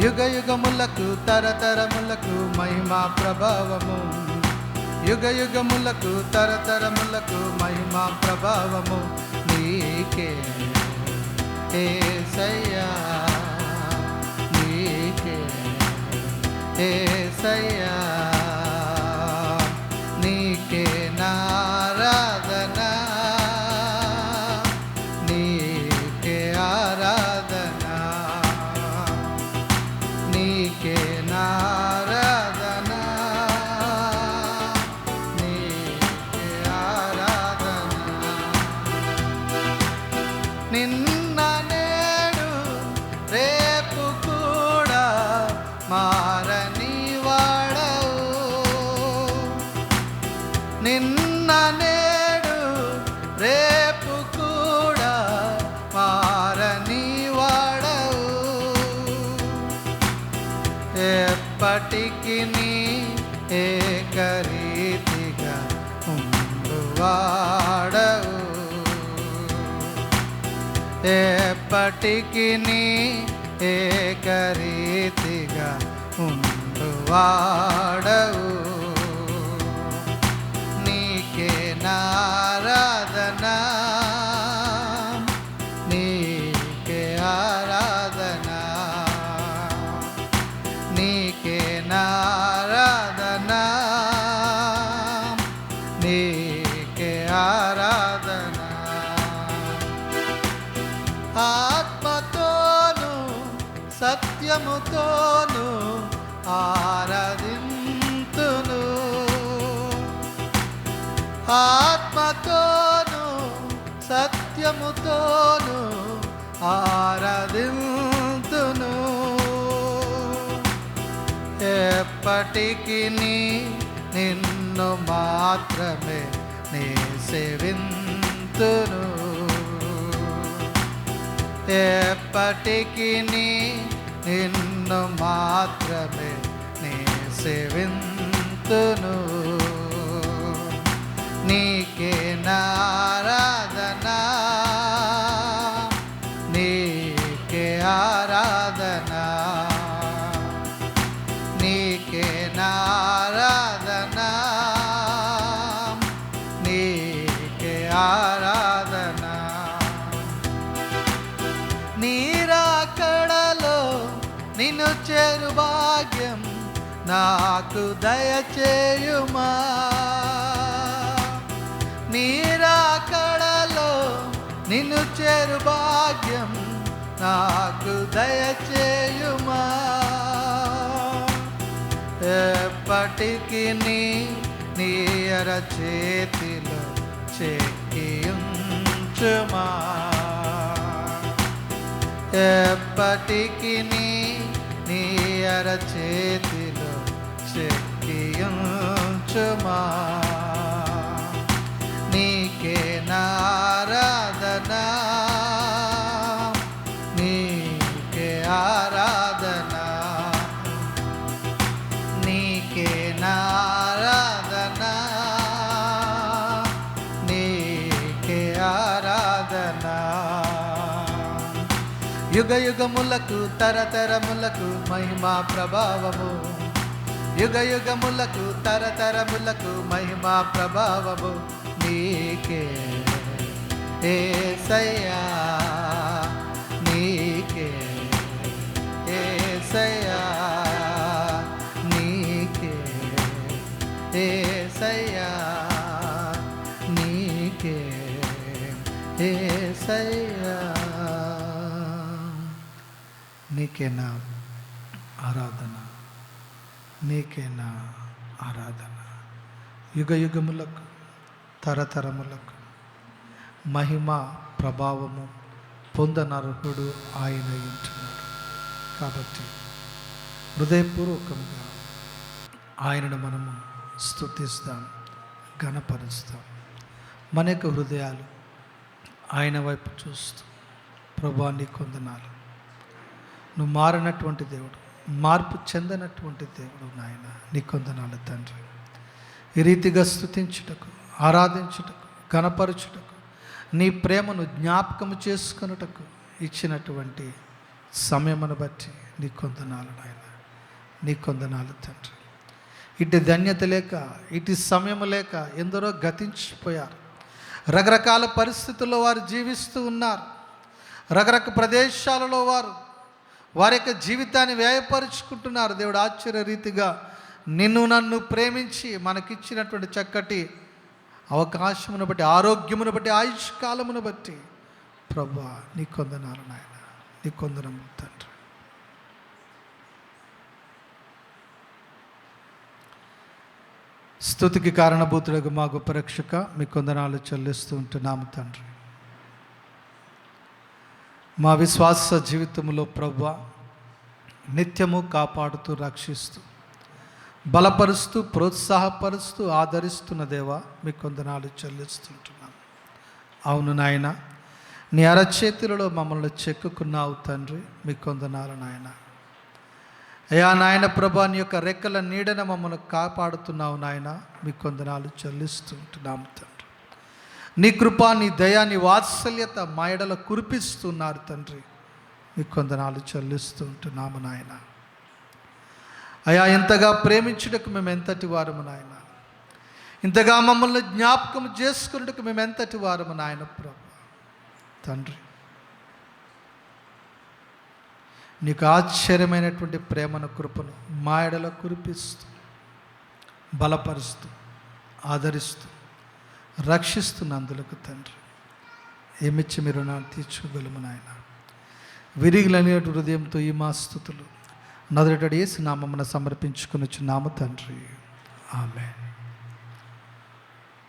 యుగ యుగములకు తరతరములకు మహిమా ప్రభావము. యుగ యుగములకు తరతరములకు మహిమా ప్రభావము. నీకే ఏసయ్యా నీకే ఏ సయ్యా మారని వాడవు. నిన్న నేడు రేపు కూడా మారని వాడవు. ఎప్పటికి నీ ఏకరీతిగా ఉండువాడవు ఎప్పటికి నీ ఏకరీతిగా ఉండువాడవు. నీకే నారాధనా సత్యముతోను ఆరాధింతును. ఆత్మతోను సత్యముతోను ఆరాధింతును. ఎప్పటికి నిన్ను మాత్రమే నే సేవింతును. ఎప్పటికీ నిన్ను మాత్రమే నీ సేవింతును. నీకే నారాధనా నీరాకడలో నిన్ను చేరు భాగ్యం నాకు దయచేయుమా. నీరాకడలో నిన్ను చేరు భాగ్యం నాకు దయచేయుమా. ఎప్పటికీ నీ నీయర చేతిలో చెక్కియుంచుమా ఎప్పటికి నీ నీయర చేతిలో చెక్కియుంచుమా నీకే నారాధన యుగ యుగములకు తరతరములకు మహిమా ప్రభావము. యుగ యుగములకు తరతరములకు మహిమా ప్రభావము. నీకే ఏసయ్యా నీకే ఏసయ్యా నీకే ఏసయ్యా నీకే ఏసయ్యా. నీకే నా ఆరాధన నీకే నా ఆరాధన. యుగ యుగములకు తరతరములకు మహిమ ప్రభావము పొందనర్హుడు ఆయన ఉంటున్నాడు కాబట్టి హృదయపూర్వకంగా ఆయనను మనము స్థుతిస్తాం ఘనపరుస్తాం. మన యొక్క హృదయాలు ఆయన వైపు చూస్తూ ప్రభాన్ని కొందనాలు నువ్వు మారినటువంటి దేవుడు మార్పు చెందనటువంటి దేవుడు నాయన నీ కొందనాలు తండ్రి. ఈ రీతిగా స్థుతించుటకు ఆరాధించుటకు గణపరచుటకు నీ ప్రేమను జ్ఞాపకము చేసుకొనుటకు ఇచ్చినటువంటి సమయమును బట్టి నీ కొందనాలు నాయన నీ కొందనాలు తండ్రి. ఇటు ధన్యత లేక ఇటు సమయం లేక ఎందరో గతించిపోయారు. రకరకాల పరిస్థితుల్లో వారు జీవిస్తూ ఉన్నారు. రకరకాల ప్రదేశాలలో వారు వారి యొక్క జీవితాన్ని వ్యయపరుచుకుంటున్నారు. దేవుడు ఆశ్చర్య రీతిగా నిన్ను నన్ను ప్రేమించి మనకిచ్చినటువంటి చక్కటి అవకాశమును బట్టి ఆరోగ్యమును బట్టి ఆయుష్కాలమును బట్టి ప్రభా నీ కొందనాలు నాయన నీ కొందనము తండ్రి. స్థుతికి కారణభూతులకు మా గొప్ప రక్షక మీ కొందనాలు చెల్లిస్తూ ఉంటున్నాము తండ్రి. మా విశ్వాస జీవితంలో ప్రభు నిత్యము కాపాడుతూ రక్షిస్తూ బలపరుస్తూ ప్రోత్సాహపరుస్తూ ఆదరిస్తున్న దేవా మీ కొందనాలు చెల్లిస్తుంటున్నాను. అవును నాయన నీ అరచేతులలో మమ్మల్ని చెక్కుకున్నావు తండ్రి మీ కొందనాలు నాయన. అయా నాయన ప్రభా నీ యొక్క రెక్కల నీడన మమ్మల్ని కాపాడుతున్నావు నాయన మీ కొందనాలు చెల్లిస్తుంటున్నాము తండ్రి. నీ కృప నీ దయ నీ వాత్సల్యత మా ఎడల కురిపిస్తున్నారు తండ్రి. నీ కొందనాలు చెల్లిస్తూ ఉంటున్నాము నాయన. అయా ఎంతగా ప్రేమించుటకు మేము ఎంతటి వారము నాయన. ఇంతగా మమ్మల్ని జ్ఞాపకం చేసుకున్నట్టుకు మేము ఎంతటి వారము నాయన ప్రభు. తండ్రి నీకు ఆశ్చర్యమైనటువంటి ప్రేమను కృపను మా ఎడల కురిపిస్తూ బలపరుస్తూ ఆదరిస్తూ రక్షిస్తున్నందులకు తండ్రి. ఏమిచ్చి మీరు నా తీర్చుకోగలము నాయన? విరిగిలనే హృదయంతో ఈ మా స్థుతులు. నదుటడి వేసి నామమున సమర్పించుకుని నామ తండ్రి. ఆమె